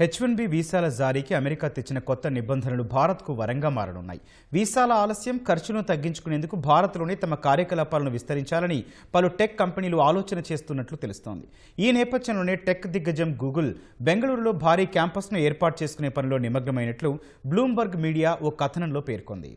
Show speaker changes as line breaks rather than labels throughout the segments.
H one B వీసాల జారీకి America తెచ్చిన కొత్త నిబంధనలు భారత్కు వరంగా మారనున్నాయి. వీసాల ఆలస్యం ఖర్చును తగ్గించుకునేందుకు భారత్లోనే తమ కార్యకలాపాలను విస్తరించాలని పలు టెక్ కంపెనీలు ఆలోచన చేస్తున్నట్లు తెలుస్తోంది. ఈ నేపథ్యంలోనే టెక్ దిగ్గజం గూగుల్ బెంగళూరులో భారీ క్యాంపస్ను ఏర్పాటు చేసుకునే పనిలో నిమగ్నమైనట్లు బ్లూంబర్గ్ మీడియా ఓ కథనంలో పేర్కొంది.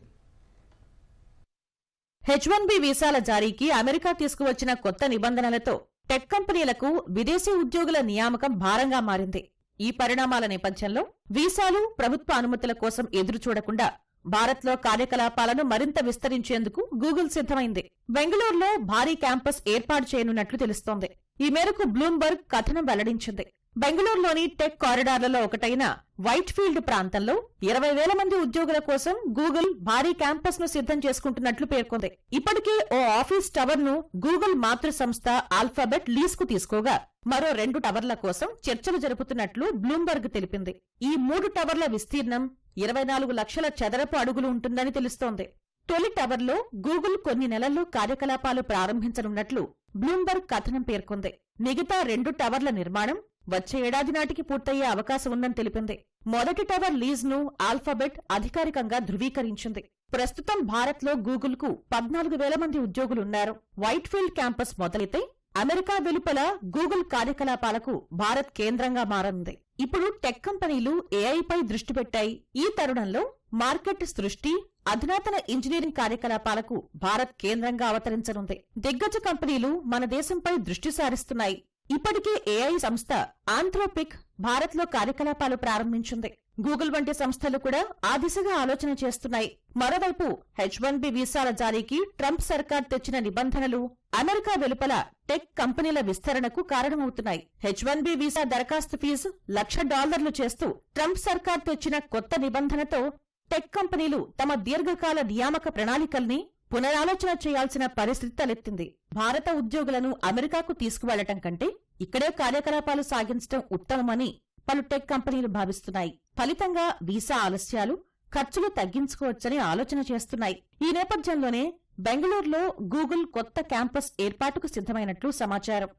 హెచ్ వన్ బి వీసాల జారీకి అమెరికా తీసుకువచ్చిన కొత్త నిబంధనలతో టెక్ కంపెనీలకు విదేశీ ఉద్యోగుల నియామకం భారంగా మారింది. ఈ పరిణామాల నేపథ్యంలో వీసాలు ప్రభుత్వ అనుమతుల కోసం ఎదురు చూడకుండా భారత్లో కార్యకలాపాలను మరింత విస్తరించేందుకు గూగుల్ సిద్ధమైంది. బెంగళూరులో భారీ క్యాంపస్ ఏర్పాటు చేయనున్నట్లు తెలుస్తోంది. ఈ మేరకు బ్లూంబర్గ్ కథనం వెల్లడించింది. బెంగళూరులోని టెక్ కారిడార్లలో ఒకటైన వైట్ఫీల్డ్ ప్రాంతంలో ఇరవై వేల మంది ఉద్యోగుల కోసం గూగుల్ భారీ క్యాంపస్ను సిద్ధం చేసుకుంటున్నట్లు పేర్కొంది. ఇప్పటికే ఓ ఆఫీస్ టవర్ను గూగుల్ మాతృ సంస్థ ఆల్ఫాబెట్ లీజ్కు తీసుకోగా మరో రెండు టవర్ల కోసం చర్చలు జరుపుతున్నట్లు బ్లూంబర్గ్ తెలిపింది. ఈ మూడు టవర్ల విస్తీర్ణం ఇరవై నాలుగు లక్షల చదరపు అడుగులు ఉంటుందని తెలుస్తోంది. తొలి టవర్లో గూగుల్ కొన్ని నెలల్లో కార్యకలాపాలు ప్రారంభించనున్నట్లు బ్లూంబర్గ్ కథనం పేర్కొంది. మిగతా రెండు టవర్ల నిర్మాణం వచ్చే ఏడాది నాటికి పూర్తయ్యే అవకాశం ఉందని తెలిపింది. మొదటి టవర్ లీజ్ను ఆల్ఫాబెట్ అధికారికంగా ధృవీకరించింది. ప్రస్తుతం భారత్లో గూగుల్కు పద్నాలుగు వేల మంది ఉద్యోగులున్నారు. వైట్ ఫీల్డ్ క్యాంపస్ మొదలైతే అమెరికా వెలుపల గూగుల్ కార్యకలాపాలకు భారత్ కేంద్రంగా మారనుంది ఇప్పుడు టెక్ కంపెనీలు ఏఐపై దృష్టి పెట్టాయి. ఈ తరుణంలో మార్కెట్ సృష్టి అధునాతన ఇంజనీరింగ్ కార్యకలాపాలకు భారత్ కేంద్రంగా అవతరించనుంది. దిగ్గజ కంపెనీలు మన దేశంపై దృష్టి సారిస్తున్నాయి. ఇప్పటికే ఏఐ సంస్థ ఆంథ్రోపిక్ భారత్లో కార్యకలాపాలు ప్రారంభించింది. గూగుల్ వంటి సంస్థలు కూడా ఆ దిశగా ఆలోచన చేస్తున్నాయి. మరోవైపు హెచ్ వన్ బి వీసాల జారీకి ట్రంప్ సర్కార్ తెచ్చిన నిబంధనలు అమెరికా వెలుపల టెక్ కంపెనీల విస్తరణకు కారణమవుతున్నాయి. హెచ్ వన్ బి వీసా దరఖాస్తు ఫీజు లక్ష డాలర్లు చేస్తూ ట్రంప్ సర్కార్ తెచ్చిన కొత్త నిబంధనతో టెక్ కంపెనీలు తమ దీర్ఘకాల నియామక ప్రణాళికల్ని పునరాలోచన చేయాల్సిన పరిస్థితి తలెత్తింది. భారత ఉద్యోగులను అమెరికాకు తీసుకువెళ్ళటం కంటే ఇక్కడే కార్యకలాపాలు సాగించడం ఉత్తమమని పలు టెక్ కంపెనీలు భావిస్తున్నాయి. ఫలితంగా వీసా ఆలస్యాలు ఖర్చులు తగ్గించుకోవచ్చని ఆలోచన చేస్తున్నాయి. ఈ నేపథ్యంలోనే బెంగళూరులో గూగుల్ కొత్త క్యాంపస్ ఏర్పాటుకు సిద్ధమైనట్లు సమాచారం.